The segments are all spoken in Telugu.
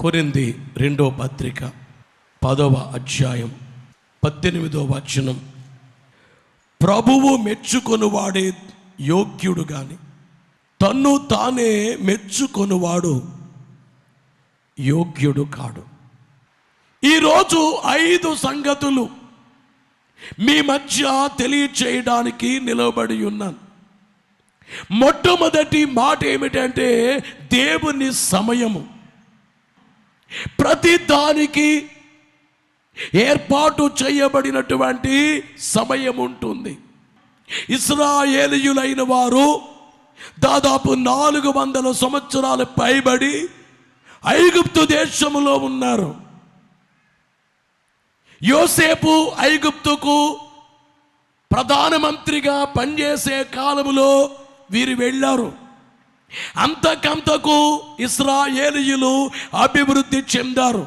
కొరింది రెండో పత్రిక పదవ అధ్యాయం పద్దెనిమిదో వచనం. ప్రభువు మెచ్చుకొనువాడే యోగ్యుడు కానీ తన్ను తానే మెచ్చుకొనువాడు యోగ్యుడు కాడు. ఈరోజు ఐదు సంగతులు మీ మధ్య తెలియచేయడానికి నిలబడి ఉన్నాను. మొట్టమొదటి మాట ఏమిటంటే దేవుని సమయము. ప్రతి దానికి ఏర్పాటు చేయబడినటువంటి సమయం ఉంటుంది. ఇస్రాయేలియులైన వారు దాదాపు నాలుగు వందల సంవత్సరాలు పైబడి ఐగుప్తు దేశములో ఉన్నారు. యోసేపు ఐగుప్తుకు ప్రధానమంత్రిగా పనిచేసే కాలంలో వీరు వెళ్ళారు. అంతకంతకు ఇస్రాయేలీయులు అభివృద్ధి చెందారు.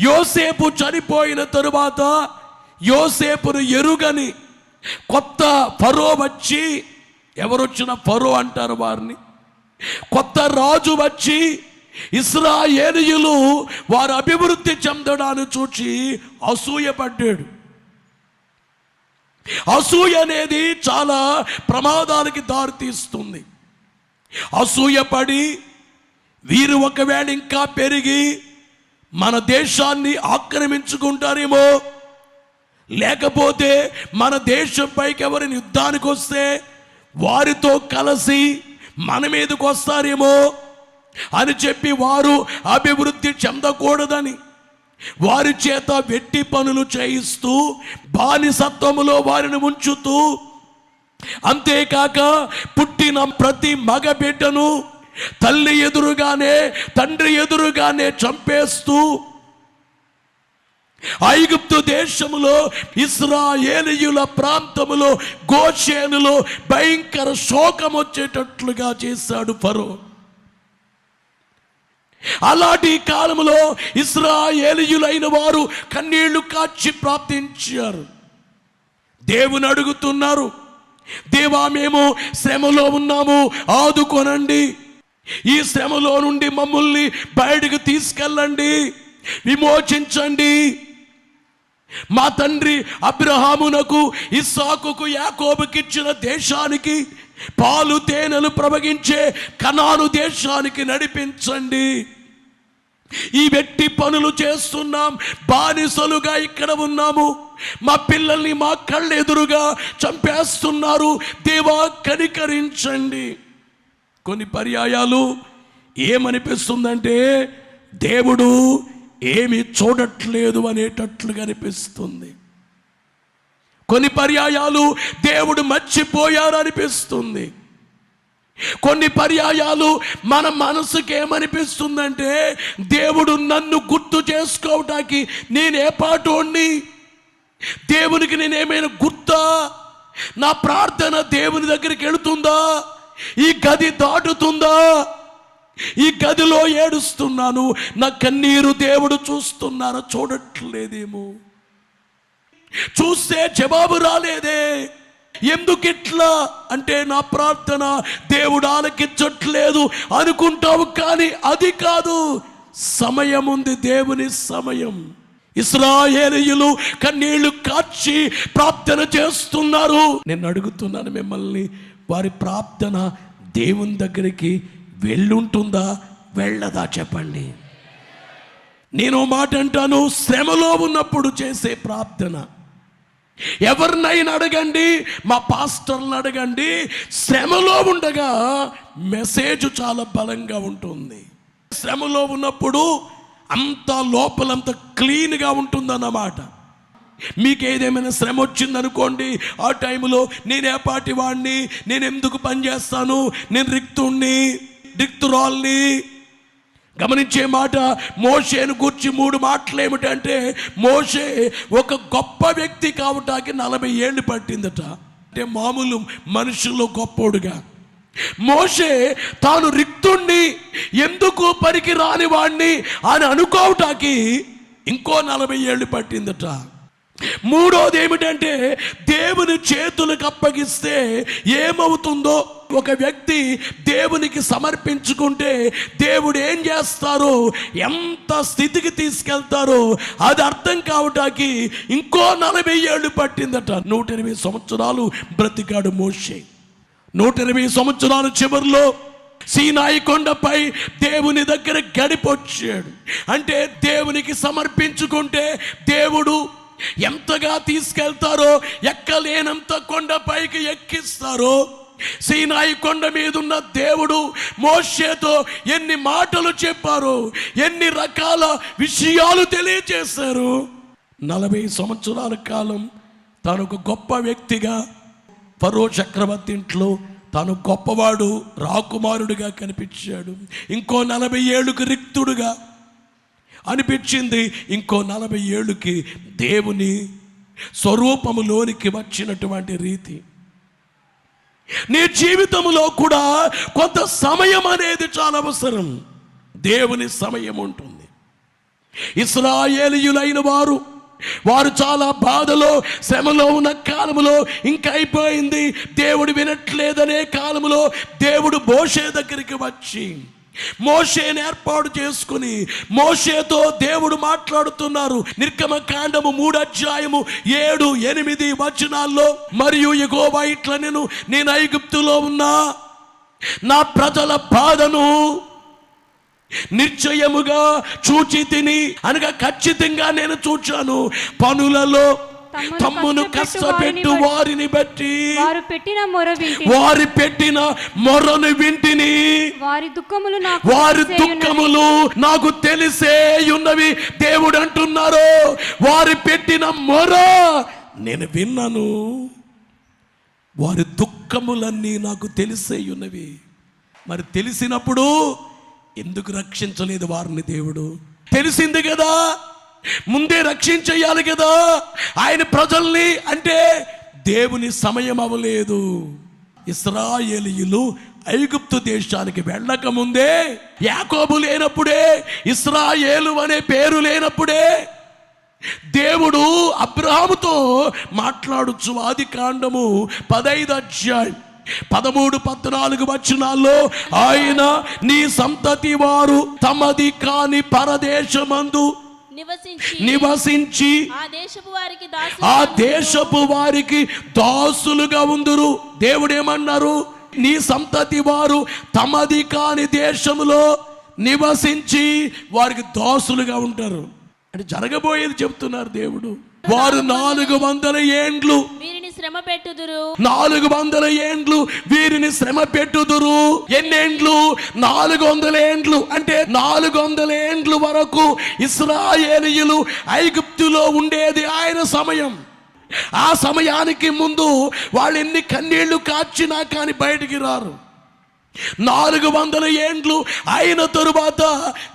యోసేపు చనిపోయిన తరువాత యోసేపును ఎరుగని కొత్త ఫరో వచ్చి ఎవరొచ్చిన ఫరో అంటారు వారిని? కొత్త రాజు వచ్చి ఇస్రాయేలీయులు వారు అభివృద్ధి చెందడాన్ని చూచి అసూయపడ్డాడు అసూయ అనేది చాలా ప్రమాదానికి దారితీస్తుంది. అసూయపడి వీరు ఒకవేళ ఇంకా పెరిగి మన దేశాన్ని ఆక్రమించుకుంటారేమో లేకపోతే మన దేశం పైకి ఎవరిని యుద్ధానికి వస్తే వారితో కలిసి మన మీదకి వస్తారేమో అని చెప్పి వారు అభివృద్ధి చెందకూడదని వారి చేత వెట్టి పనులు చేయిస్తూ బానిసత్వములో వారిని ఉంచుతూ అంతేకాక పుట్టిన ప్రతి మగ బిడ్డను తల్లి ఎదురుగానే తండ్రి ఎదురుగానే చంపేస్తూ ఐగుప్తు దేశములో ఇస్రాయేలియుల ప్రాంతములో గోషేనులో భయంకర శోకం వచ్చేటట్లుగా చేశాడు ఫరో. అలాంటి కాలంలో ఇస్రాయేలియులైన వారు కన్నీళ్ళు కాచి ప్రార్థించారు. దేవుని అడుగుతున్నారు దేవా మేము శ్రమలో ఉన్నాము. ఆదుకొనండి. ఈ శ్రమలో నుండి మమ్మల్ని బయటకు తీసుకెళ్ళండి. విమోచించండి. మా తండ్రి అబ్రహామునకు ఇస్సాకుకు యాకోబుకిచ్చిన దేశానికి పాలు తేనెలు ప్రవగించే కణాను దేశానికి నడిపించండి. ఈ వెట్టి పనులు చేస్తున్నాం. బానిసలుగా ఇక్కడ ఉన్నాము. మా పిల్లల్ని మా కళ్ళ ఎదురుగా చంపేస్తున్నారు. దేవా కనికరించండి. కొన్ని పర్యాయాలు ఏమనిపిస్తుందంటే దేవుడు ఏమి చూడట్లేదు అనేటట్లుగా అనిపిస్తుంది. కొన్ని పర్యాయాలు దేవుడు మర్చిపోయారు అనిపిస్తుంది కొన్ని పర్యాయాలు మన మనసుకి ఏమనిపిస్తుందంటే దేవుడు నన్ను గుర్తు చేసుకోవటానికి నేనే పాటోణ్ణి దేవునికి నేనేమైనా గుర్తా? నా ప్రార్థన దేవుని దగ్గరికి వెళుతుందా? ఈ గది దాటుతుందా? ఈ గదిలో ఏడుస్తున్నాను. నా కన్నీరు దేవుడు చూస్తున్నాను చూడట్లేదేమో. చూస్తే జవాబు రాలేదే. ఎందుకు ఇట్లా? అంటే నా ప్రార్థన దేవుడు ఆలకించట్లేదు. అనుకుంటావు కానీ అది కాదు. సమయం ఉంది దేవుని సమయం. ఇస్రాయేలీయులు కన్నీళ్ళు కాచి ప్రార్థన చేస్తున్నారు. నేను అడుగుతున్నాను మిమ్మల్ని వారి ప్రార్థన దేవుని దగ్గరికి వెళ్ళుంటుందా? వెళ్ళదా చెప్పండి. నేను మాట అంటాను శ్రమలో ఉన్నప్పుడు చేసే ప్రార్థన. ఎవరినైనా అడగండి మా పాస్టర్ని అడగండి శ్రమలో ఉండగా మెసేజ్ చాలా బలంగా ఉంటుంది. శ్రమలో ఉన్నప్పుడు అంత లోపలంత క్లీన్గా ఉంటుందన్నమాట. మీకు ఏదేమైనా శ్రమ వచ్చిందనుకోండి ఆ టైంలో నేనేపాటి పాటి వాడిని నేను ఎందుకు పనిచేస్తాను నేను రిక్తుణ్ణి రిక్తురాల్ని. గమనించే మాట మోషేను గుర్చి మూడు మాటలు ఏమిటంటే మోషే ఒక గొప్ప వ్యక్తి కావటానికి నలభై ఏళ్ళు పట్టిందట. అంటే మామూలు మనుషుల్లో గొప్పోడుగా. మోషే తాను రిక్తుణ్ణి ఎందుకు పనికి రాని వాణ్ణి అని అనుకోవటానికి ఇంకో నలభై ఏళ్ళు పట్టిందట. మూడోది ఏమిటంటే దేవుని చేతులకు అప్పగిస్తే ఏమవుతుందో ఒక వ్యక్తి దేవునికి సమర్పించుకుంటే దేవుడు ఏం చేస్తారో ఎంత స్థితికి తీసుకెళ్తారో అది అర్థం కావటానికి ఇంకో నలభై ఏళ్ళు పట్టిందట. నూట ఎనిమిది సంవత్సరాలు బ్రతికాడు మోషే. నూట ఇరవై సంవత్సరాల చివరిలో సీనాయి కొండపై దేవుని దగ్గర గడిపొచ్చాడు. అంటే దేవునికి సమర్పించుకుంటే దేవుడు ఎంతగా తీసుకెళ్తారో ఎక్కలేనంత కొండపైకి ఎక్కిస్తారో సీనాయి కొండ మీద ఉన్న దేవుడు మోషేతో ఎన్ని మాటలు చెప్పారు ఎన్ని రకాల విషయాలు తెలియజేశారు నలభై సంవత్సరాల కాలం తాను ఒక గొప్ప వ్యక్తిగా పరో చక్రవర్తి ఇంట్లో తాను గొప్పవాడు రాకుమారుడిగా కనిపించాడు. ఇంకో నలభై ఏళ్ళుకి రిక్తుడుగా అనిపించింది. ఇంకో నలభై ఏళ్ళుకి దేవుని స్వరూపములోనికి వచ్చినటువంటి రీతి. నీ జీవితంలో కూడా కొంత సమయం అనేది చాలా అవసరం. దేవుని సమయం ఉంటుంది. ఇస్రాయేలీయులైన వారు వారు చాలా బాధలో శ్రమలో ఉన్న కాలములో ఇంకా అయిపోయింది. దేవుడు వినట్లేదనే కాలములో దేవుడు మోషే దగ్గరికి వచ్చి మోషేని ఏర్పాటు చేసుకుని మోషేతో దేవుడు మాట్లాడుతున్నారు. నిర్గమ కాండము మూడు అధ్యాయము ఏడు ఎనిమిది వచనాల్లో మరియు ఎగోవా ఇట్ల నేను నేను ఐగుప్తులో ఉన్నా. నా ప్రజల బాధను నిశ్చయముగా చూచి తిని అనగా ఖచ్చితంగా నేను చూచాను. పనులలో తమ్మును కష్టపెట్టు వారిని బట్టి వారు పెట్టిన మొర వారి పెట్టిన మొరను వింటిని. వారి దుఃఖములు నాకు వారి. దుఃఖములు నాకు తెలిసే ఉన్నవి దేవుడు అంటున్నారు వారి పెట్టిన మొర నేను విన్నాను. వారి దుఃఖములన్నీ నాకు తెలిసే ఉన్నవి మరి తెలిసినప్పుడు ఎందుకు రక్షించలేదు వారిని దేవుడు? తెలిసింది కదా? ముందే రక్షించేయాలి కదా? ఆయన ప్రజల్ని అంటే దేవుని సమయం అవ్వలేదు. ఇస్రాయేలీయులు ఐగుప్తు దేశానికి వెళ్ళక ముందే యాకోబు లేనప్పుడే ఇస్రాయేలు అనే పేరు లేనప్పుడే దేవుడు అబ్రహాముతో మాట్లాడుచు ఆది కాండము పదైదు అధ్యాయం పదమూడు పద్నాలుగు వచనాల్లో ఆయన నీ సంతతి వారు తమది కాని పరదేశమందు నివసించి నివసించి ఆ దేశపు వారికి దాసు ఆ దేశపు వారికి దాసులుగా ఉందురు. దేవుడేమన్నారు? నీ సంతతి వారు తమది కాని దేశములో నివసించి వారికి దాసులుగా ఉంటారు. అంటే జరగబోయేది చెప్తున్నారు దేవుడు. వారు నాలుగు వందల ఏండ్లు. వీరిని శ్రమ పెట్టుదురు. నాలుగు వందల ఏండ్లు. వీరిని శ్రమ పెట్టుదురు. ఎన్నేండ్లు నాలుగు వందల ఏండ్లు. అంటే నాలుగు వందల ఏండ్లు వరకు ఇస్రాయేలీయులు ఐగుప్తులో ఉండేది ఆయన సమయం. ఆ సమయానికి ముందు వాళ్ళు ఎన్ని కన్నీళ్ళు కాచినా కానీ బయటికి రారు. నాలుగు వందల ఏండ్లు అయిన తరువాత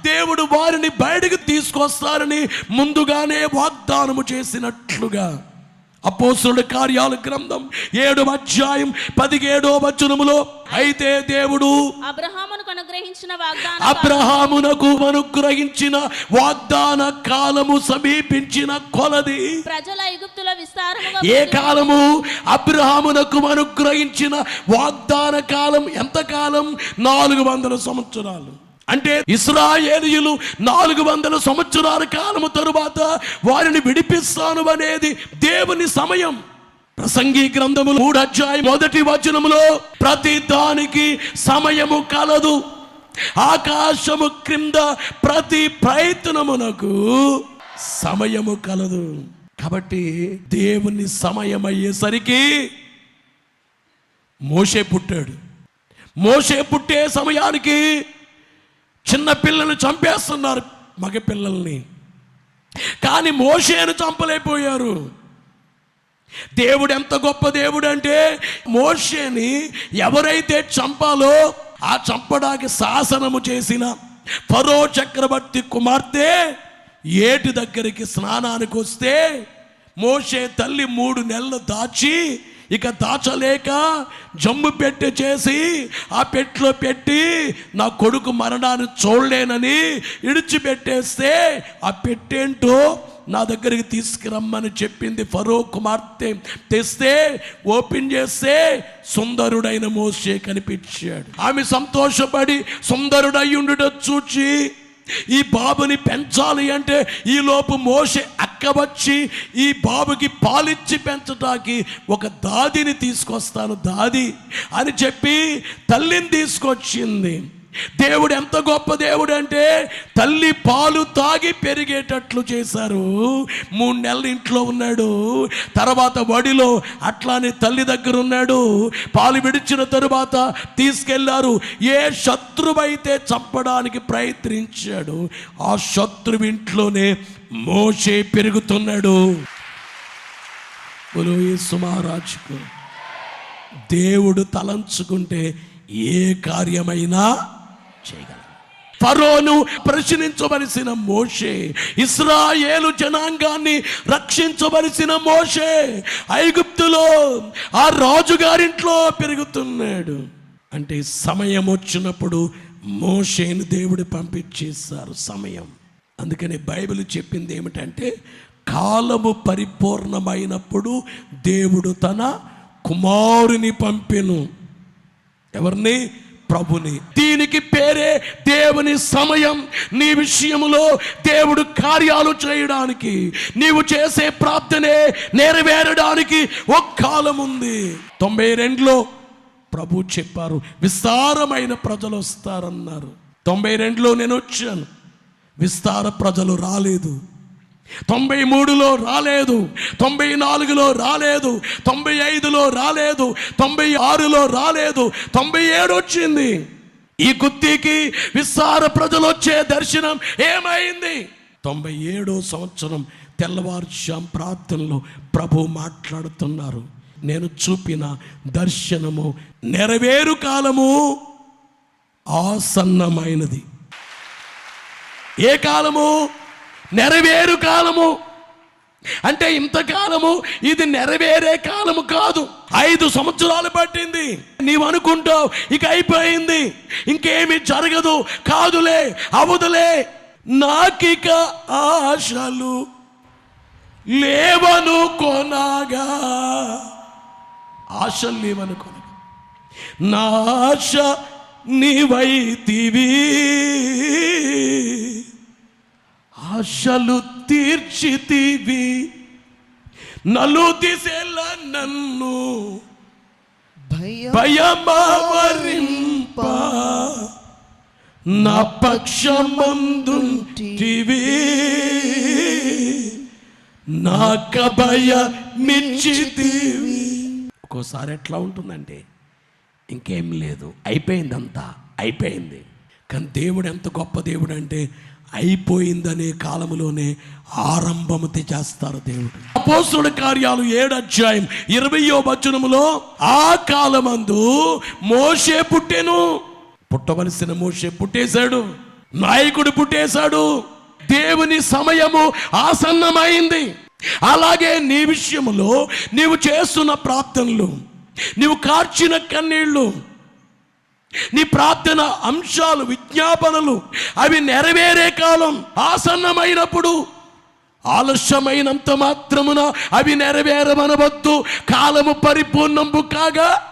దేవుడు వారిని బయటకు తీసుకొస్తారని ముందుగానే వాగ్దానము చేసినట్లుగా. అపోస్తుల కార్యాల గ్రంథం ఏడు అధ్యాయం పదిహేడో వచనములో అయితే దేవుడు అబ్రహామునకు అనుగ్రహించిన వాగ్దాన అబ్రహామునకు అనుగ్రహించిన వాగ్దాన కాలము సమీపించిన కొలది. ప్రజల ఐగుప్తులో విస్తారముగా ఏ కాలము? అబ్రహామునకు అనుగ్రహించిన వాగ్దాన కాలం ఎంత కాలం? నాలుగు వందల సంవత్సరాలు. అంటే ఇస్రాయేలీయులు నాలుగు వందల సంవత్సరాల కాలము తరువాత వారిని విడిపిస్తాను అనేది దేవుని సమయం. ప్రసంగి గ్రంథము మూడు అధ్యాయం మొదటి వచనములో ప్రతి దానికి సమయము కలదు. ఆకాశము క్రింద ప్రతి ప్రయత్నమునకు సమయము కలదు. కాబట్టి దేవుని సమయం అయ్యేసరికి మోషే పుట్టాడు. మోషే పుట్టే సమయానికి చిన్న పిల్లల్ని చంపేస్తున్నారు మగ పిల్లల్ని. కానీ మోషేను చంపలేకపోయారు. దేవుడు ఎంత గొప్ప దేవుడు అంటే మోషేని ఎవరైతే చంపాలో ఆ చంపడానికి శాసనము చేసిన ఫరో చక్రవర్తి కుమార్తె ఏటి దగ్గరికి స్నానానికి వస్తే మోషే తల్లి మూడు నెలలు దాచి ఇక దాచలేక జమ్ము పెట్టి చేసి ఆ పెట్టులో పెట్టి నా కొడుకు మరణాన్ని చూడలేనని ఇడిచిపెట్టేస్తే ఆ పెట్టేంటో నా దగ్గరికి తీసుకురమ్మని చెప్పింది ఫరో కుమార్తె. తెస్తే ఓపెన్ చేస్తే సుందరుడైన మోసే కనిపించాడు. ఆమె సంతోషపడి సుందరుడయ్యుండుట చూచి ఈ బాబుని పెంచాలి అంటే ఈలోపు మోసే అక్క వచ్చి ఈ బాబుకి పాలిచ్చి పెంచటానికి ఒక దాదిని తీసుకొస్తాను దాది అని చెప్పి తల్లిని తీసుకొచ్చింది. దేవుడు ఎంత గొప్ప దేవుడు అంటే తల్లి పాలు తాగి పెరిగేటట్లు చేశారు. మూడు నెలలు ఇంట్లో ఉన్నాడు. తర్వాత వడిలో అట్లానే తల్లి దగ్గర ఉన్నాడు. పాలు విడిచిన తరువాత తీసుకెళ్ళారు. ఏ శత్రువైతే చంపడానికి ప్రయత్నించాడు ఆ శత్రువు ఇంట్లోనే మోసే పెరుగుతున్నాడు. సుమారాజుకు దేవుడు తలంచుకుంటే ఏ కార్యమైనా చేయగలరు ఫరోను ప్రశ్నించవలసిన మోషే ఇస్రాయేలు జనాంగాన్ని రక్షించవలసిన మోషే ఐగుప్తులో ఆ రాజుగారింట్లో పెరుగుతున్నాడు. అంటే సమయం వచ్చినప్పుడు మోషేను దేవుడు పంపించేశారు సమయం. అందుకని బైబిల్ చెప్పింది ఏమిటంటే కాలము పరిపూర్ణమైనప్పుడు దేవుడు తన కుమారుని పంపెను. ఎవరిని? ప్రభుని. దీనికి పేరే దేవుని సమయం. నీ విషయములో దేవుడు కార్యాలు చేయడానికి నీవు చేసే ప్రార్థనే నెరవేరడానికి ఒక కాలం ఉంది. తొంభై రెండులో ప్రభు చెప్పారు విస్తారమైన ప్రజలు వస్తారన్నారు. తొంభై రెండులో నేను వచ్చాను. విస్తార ప్రజలు రాలేదు. తొంభై మూడులో రాలేదు తొంభై నాలుగులో రాలేదు తొంభై ఐదులో రాలేదు తొంభై ఆరులో రాలేదు తొంభై ఏడు వచ్చింది ఈ గుత్తికి విస్తార ప్రజలు వచ్చే దర్శనం ఏమైంది? తొంభై ఏడో సంవత్సరం తెల్లవారుజాం ప్రార్థనలో ప్రభు మాట్లాడుతున్నారు. నేను చూపిన దర్శనము నెరవేరు కాలము ఆసన్నమైనది. ఏ కాలము? నెరవేరు కాలము. అంటే ఇంతకాలము ఇది నెరవేరే కాలము కాదు. ఐదు సంవత్సరాలు పట్టింది. నీవు అనుకుంటావు ఇక అయిపోయింది. ఇంకేమి జరగదు కాదులే అవదులే. నాకిక ఆశలు లేవను కొనగా. ఆశలు లేవను కొనగా. నా ఆశ నీవైతివి. ఆశలు తీర్చితివి నలు దిశల నన్ను భయమావరింప. నా పక్షమందుంటివి. నా కభయ మిచ్చితివి. ఒక్కోసారి ఎట్లా ఉంటుందంటే ఇంకేం లేదు అయిపోయిందంతా అయిపోయింది. కానీ దేవుడు ఎంత గొప్ప దేవుడు అంటే అయిపోయిందనే కాలంలోనే ఆరంభము చేస్తారు దేవుడు. అపోస్తుల కార్యాలు ఏడు అధ్యాయం ఇరవయో వచనములో ఆ కాలమందు మోషే పుట్టెను. పుట్టవలసిన మోషే పుట్టేశాడు. నాయకుడు పుట్టేశాడు. దేవుని సమయము ఆసన్నమైంది. అలాగే నీ విషయంలో నీవు చేస్తున్న ప్రార్థనలు నీవు కార్చిన కన్నీళ్ళు నీ ప్రార్థన అంశాలు విజ్ఞాపనలు అవి నెరవేరే కాలం ఆసన్నమైనప్పుడు ఆలస్యమైనంత మాత్రమున అవి నెరవేరమనవద్దు. కాలము పరిపూర్ణంబు కాగా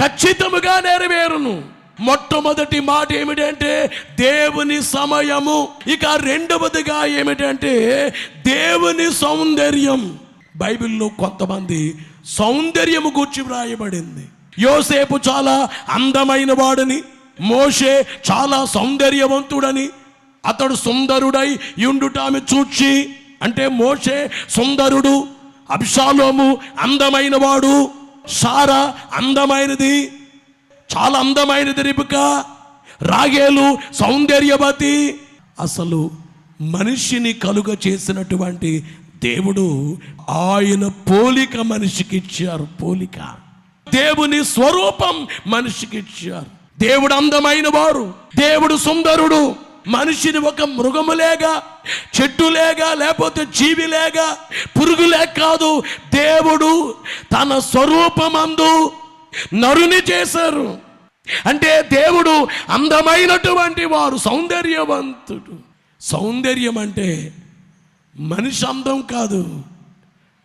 ఖచ్చితముగా నెరవేరును. మొట్టమొదటి మాట ఏమిటంటే దేవుని సమయము. ఇక రెండవదిగా ఏమిటంటే దేవుని సౌందర్యం. బైబిల్లో కొంతమంది సౌందర్యము గూర్చి వ్రాయబడింది. యోసేపు చాలా అందమైన వాడని మోషే చాలా సౌందర్యవంతుడని అతడు సుందరుడై యుండుట ఆమె చూచి అంటే మోషే సుందరుడు అభిషాలోము అందమైన వాడు సారా అందమైనది చాలా అందమైనది రిపిక రాగేలు సౌందర్యవతి. అసలు మనిషిని కలుగ చేసినటువంటి దేవుడు ఆయన పోలిక మనిషికి ఇచ్చారు పోలిక. దేవుని స్వరూపం మనిషికి ఇచ్చారు. దేవుడు అందమైన వారు దేవుడు సుందరుడు. మనిషిని ఒక మృగములేగా చెట్టులేగా లేకపోతే జీవిలేగా పురుగులే కాదు. దేవుడు తన స్వరూపమందు నరుని చేశారు. అంటే దేవుడు అందమైనటువంటి వారు సౌందర్యవంతుడు. సౌందర్యం అంటే మనిషి అందం కాదు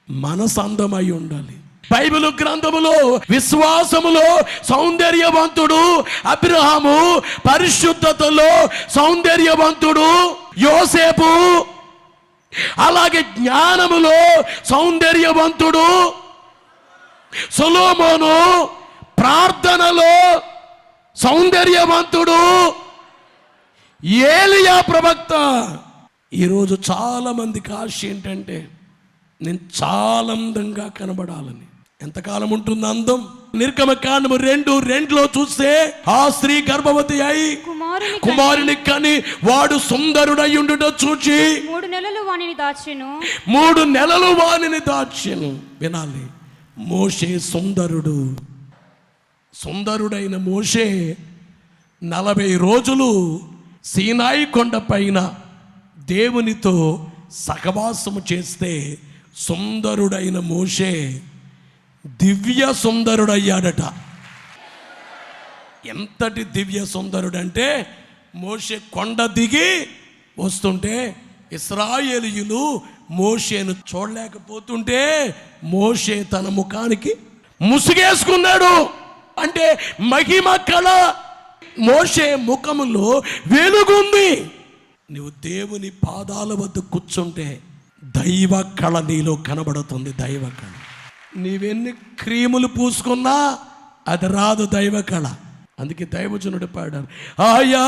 మనసు అందమై ఉండాలి. బైబిల్ గ్రంథములో విశ్వాసములో సౌందర్యవంతుడు అబ్రహాము పరిశుద్ధతలో సౌందర్యవంతుడు యోసేపు అలాగే జ్ఞానములో సౌందర్యవంతుడు సొలోమోను ప్రార్థనలో సౌందర్యవంతుడు ఏలియా ప్రవక్త. ఈరోజు చాలా మందికి ఆశ ఏంటంటే నేను చాలా అందంగా కనబడాలని. ఎంతకాలం ఉంటుంది అందం నిర్గమ కాండము రెండు రెండులో చూస్తే ఆ స్త్రీ గర్భవతి అయి కుమారుని కని వాడు సుందరుడై ఉండుట చూచి మూడు నెలలు వానిని దాచెను. మూడు నెలలు వానిని దాచెను. వినాలి మోషే సుందరుడు. సుందరుడైన మోషే నలభై రోజులు సీనాయి కొండ పైన దేవునితో సహవాసము చేస్తే సుందరుడైన మోషే దివ్య సుందరుడయ్యాడట. ఎంతటి దివ్య సుందరుడంటే మోషే కొండ దిగి వస్తుంటే ఇస్రాయేలీయులు మోషేను చూడలేకపోతుంటే మోషే తన ముఖానికి ముసుగేసుకున్నాడు. అంటే మహిమ కళ మోషే ముఖములో వెలుగుంది. నువ్వు దేవుని పాదాల వద్ద కూర్చుంటే దైవ కళ నీలో కనబడుతుంది దైవ కళ. నీవెన్ని క్రీములు పూసుకున్నా అది రాదు దైవ కళ అందుకే దైవజనుడు పాడారు ఆయా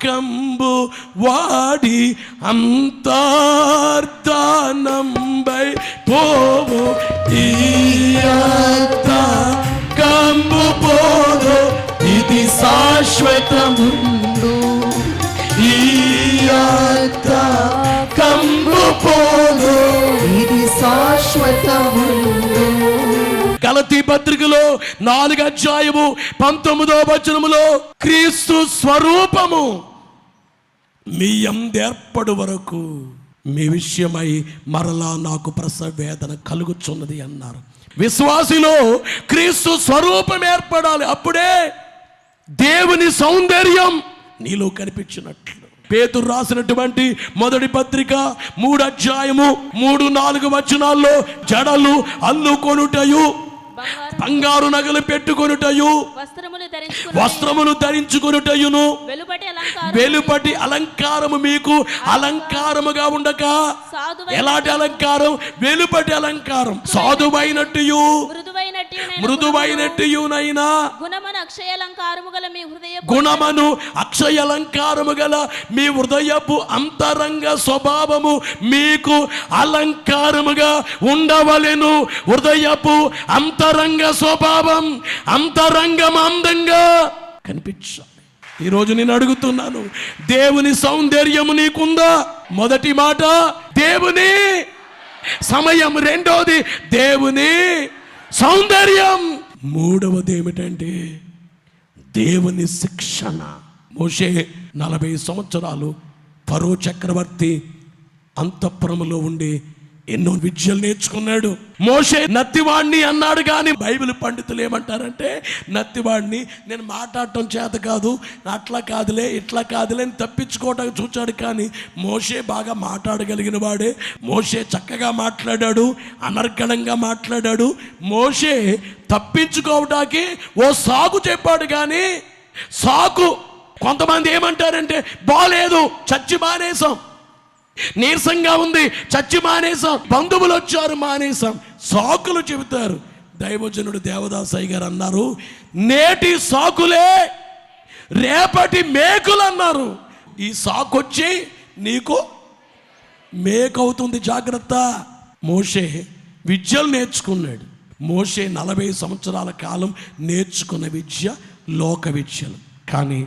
కంబు వాడి అంతార్థానంబై పోవు ఈ గలతీ పత్రికలో నాలుగు అధ్యాయము పంతొమ్మిదో వచనములో క్రీస్తు స్వరూపము మీ ఎందేర్పడు వరకు మీ విషయమై మరలా నాకు ప్రసవ వేదన కలుగుచున్నది అన్నారు. విశ్వాసిలో క్రీస్తు స్వరూపం ఏర్పడాలి. అప్పుడే దేవుని సౌందర్యం నీలో కనిపించినట్లు. పేతురు రాసినటువంటి మొదటి పత్రిక మూడు అధ్యాయము మూడు నాలుగు వచనాల్లో జడలు అల్లుకొనుటయు బంగారు నగలు పెట్టుకొనుటయు వస్త్రములు ధరించుకుని వస్త్రములు ధరించుకొనుటయును. వెలుపటి అలంకారం వెలుపటి అలంకారము మీకు అలంకారముగా ఉండక. ఎలాంటి అలంకారం? వెలుపటి అలంకారం. సాధువైనట్టుయు. మృదువైనట్టు మృదువైనట్టుయునైనా. గుణమన అక్షయాలంకారము గల మీ హృదయ గుణమను అక్షయ అలంకారము గల మీ హృదయపు అంతరంగ స్వభావము మీకు అలంకారముగా ఉండవలెను. హృదయపు అంతరంగ స్వభావం అంతరంగం అందంగా కనిపించాలి. ఈరోజు నేను అడుగుతున్నాను దేవుని సౌందర్యము నీకుందా? మొదటి మాట దేవుని. సమయం రెండోది దేవుని సౌందర్యం. మూడవది ఏమిటంటే దేవుని శిక్షణ. మోషే నలభై సంవత్సరాలు పరో చక్రవర్తి అంతఃపురములో ఉండి ఎన్నో విద్యలు నేర్చుకున్నాడు. మోషే నత్తివాణ్ణి అన్నాడు కానీ బైబిల్ పండితులు ఏమంటారంటే నత్తివాణ్ణి నేను మాట్లాడటం చేత కాదు అట్లా కాదులే ఇట్లా కాదులే అని తప్పించుకోవడానికి చూచాడు కానీ మోషే బాగా మాట్లాడగలిగిన వాడే. మోషే చక్కగా మాట్లాడాడు అనర్గళంగా మాట్లాడాడు. మోషే తప్పించుకోవటానికి ఓ సాగు చెప్పాడు కానీ సాకు కొంతమంది ఏమంటారంటే బాలేదు చచ్చి మానేసాం నీరసంగా ఉంది. చచ్చి మానేసాం బంధువులు వచ్చారు మానేసాం సాకులు చెబుతారు. దైవజనుడు దేవదాసయ్య గారు అన్నారు నేటి సాకులే రేపటి మేకులు అన్నారు. ఈ సాకు వచ్చి నీకు మేకవుతుంది జాగ్రత్త. మోషే విద్యలు నేర్చుకున్నాడు. మోషే నలభై సంవత్సరాల కాలం నేర్చుకున్న విద్య లోక విద్యలు. కానీ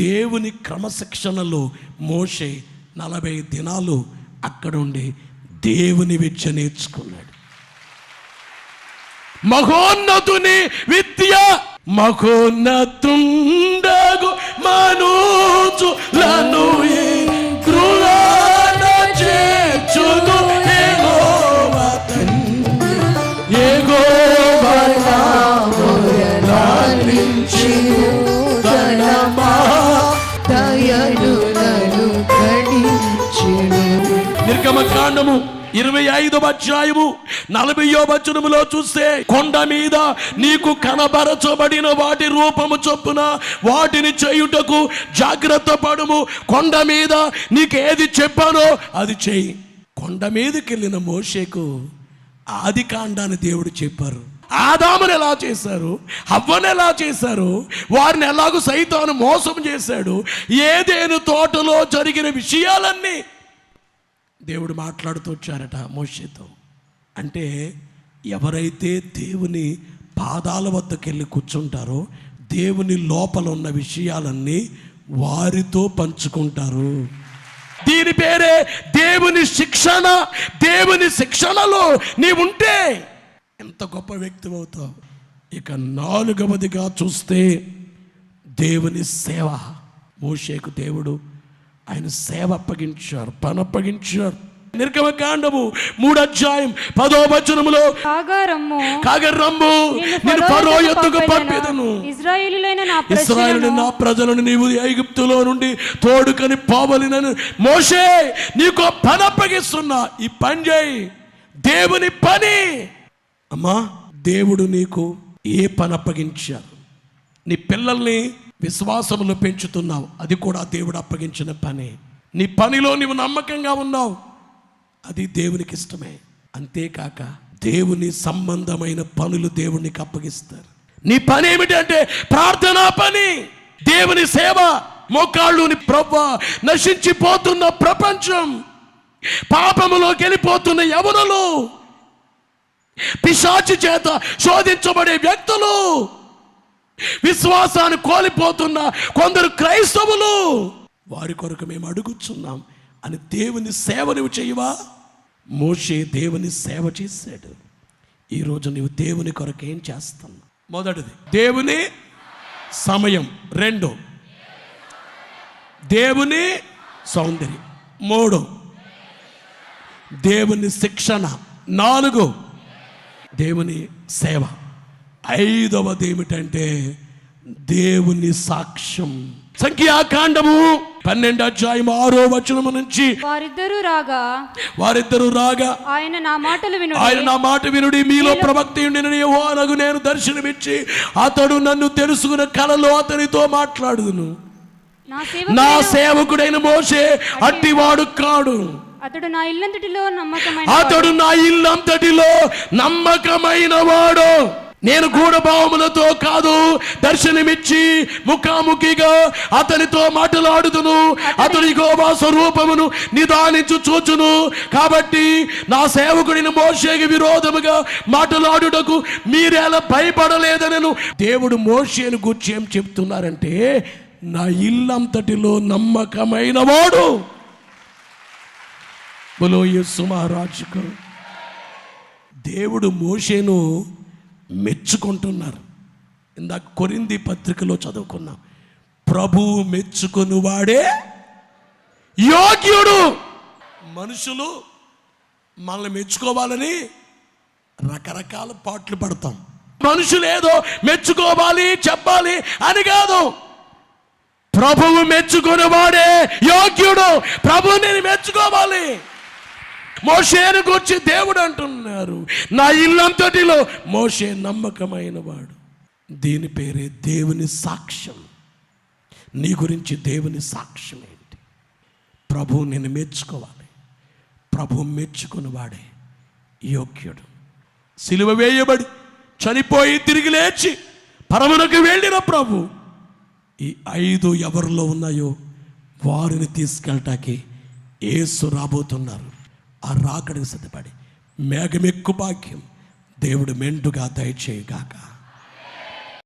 దేవుని క్రమశిక్షణలో మోషే నలభై దినాలు అక్కడుండి దేవుని విద్య నేర్చుకున్నాడు. మహోన్నతుని విద్య మహోన్నతుండగు మనోజు లను చేర్చును. కాండము ఇరవై ఐదవ అధ్యాయము నలభయో వచనములో చూస్తే కొండ మీద నీకు కనబరచబడిన వాటి రూపము చొప్పున వాటిని చేయుటకు జాగ్రత్త పడుము. కొండ మీద నీకు ఏది చెప్పానో అది చెయ్యి కొండ మీదకి వెళ్ళిన మోషేకు ఆది కాండాన్ని దేవుడు చెప్పారు. ఆదామును ఎలా చేశారు? హవ్వను ఎలా చేశారు? వారిని ఎలాగో సైతాను మోసం చేశాడు? ఏదేను తోటలో జరిగిన విషయాలన్నీ దేవుడు మాట్లాడుతూ వచ్చారట మోషేతో. అంటే ఎవరైతే దేవుని పాదాల వద్దకు వెళ్ళి కూర్చుంటారో దేవుని లోపల ఉన్న విషయాలన్నీ వారితో పంచుకుంటారు. దీని పేరే దేవుని శిక్షణ దేవుని శిక్షణలో నీవుంటే ఎంత గొప్ప వ్యక్తి అవుతావు. ఇక నాలుగవదిగా చూస్తే దేవుని సేవ. మోషేకు దేవుడు ఆయన సేవ అప్పగించారు పని అప్పగించారు. నిర్గమకాండము మూడు అధ్యాయం పదో వచనములో కాగారమ్ము నేను ఫరో ఎత్తుకు పంపేదను? ఇస్రాయలు నా ప్రజలను నీవు ఐగుప్తులో నుండి తోడుకొని పోవలినని. మోషే నీకు పని అప్పగిస్తున్నా. ఈ పని చేయి. దేవుని పని. అమ్మా దేవుడు నీకు ఏ పని అప్పగించారు? నీ పిల్లల్ని విశ్వాసములు పెంచుతున్నావు. అది కూడా దేవుడు అప్పగించిన పని. నీ పనిలో నువ్వు నమ్మకంగా ఉన్నావు. అది దేవునికి ఇష్టమే. అంతేకాక దేవుని సంబంధమైన పనులు దేవునికి అప్పగిస్తారు. నీ పని ఏమిటంటే ప్రార్థనా పని. దేవుని సేవ మోకాళ్ళుని ప్రవ్వ నశించిపోతున్న ప్రపంచం పాపములోకి వెళ్ళిపోతున్న యవనులు పిశాచి చేత శోధించబడే వ్యక్తులు విశ్వాసాన్ని కోల్పోతున్న కొందరు క్రైస్తవులు వారి కొరకు మేము అడుగుచున్నాం అని దేవుని సేవ నువ్వు చేయవా? మోషే దేవుని సేవ చేశాడు. ఈరోజు నువ్వు దేవుని కొరకు ఏం చేస్తున్నావు మొదటిది దేవుని సమయం. రెండు దేవుని సౌందర్యం. మూడు దేవుని శిక్షణ. నాలుగు దేవుని సేవ. ఐదవది ఏమిటంటే దేవుని సాక్ష్యం. సంఖ్యాకాండము పన్నెండు అధ్యాయం ఆరో వచనము నుంచి. వారిద్దరూ రాగా వారిద్దరు రాగా ఆయన నా మాటలు విను ఆయన నా మాట వినుడి మీలో ప్రవక్త యెహోవానగు నేను దర్శనమిచ్చి అతడు నన్ను తెలుసుకున్న కలలో అతనితో మాట్లాడుదును. నా నా సేవ సేవకుడైన మోసే అట్టివాడు కాడు. అతడు నా ఇల్లంతటిలో నమ్మకమైన అతడు నా ఇల్లంతటిలో నమ్మకమైన వాడు. నేను గూఢభావములతో కాదు దర్శనమిచ్చి ముఖాముఖిగా అతనితో మాట్లాడుదును. అతని గోవా స్వరూపమును నిదానించు చూచును. కాబట్టి నా సేవకుడిని మోషేకి విరోధముగా మాట్లాడుటకు మీరేలా భయపడలేదనను. దేవుడు మోషేను గురించి ఏం చెప్తున్నారంటే నా ఇల్లంతటిలో నమ్మకమైన వాడు బలో యేసు మహారాజుకు దేవుడు మోషేను మెచ్చుకుంటున్నారు. ఇందాక కొరింది పత్రికలో చదువుకున్నాం. ప్రభువు మెచ్చుకొని వాడే యోగ్యుడు. మనుషులు మనల్ని మెచ్చుకోవాలని రకరకాల పాటలు పడతాం. మనుషులు ఏదో మెచ్చుకోవాలి చెప్పాలి అని కాదు. ప్రభువు మెచ్చుకుని వాడే యోగ్యుడు. ప్రభు నేను మెచ్చుకోవాలి. మోషేను గురించి దేవుడు అంటున్నారు. నా ఇల్లంతటిలో మోషే నమ్మకమైన వాడు దీని పేరే దేవుని సాక్ష్యం. నీ గురించి దేవుని సాక్ష్యం ఏంటి? ప్రభు నేను మెచ్చుకోవాలి. ప్రభు మెచ్చుకుని వాడే యోగ్యుడు. సిలువ వేయబడి చనిపోయి తిరిగి లేచి పరమునకు వెళ్ళిన ప్రభు ఈ ఐదు ఎవరిలో ఉన్నాయో వారిని తీసుకెళ్ళటానికి ఏసు రాబోతున్నారు. ఆ రాకడికి సిద్ధపడి. మేఘమెక్కు భాగ్యం. దేవుడు మెండుగా దయచేయగాక.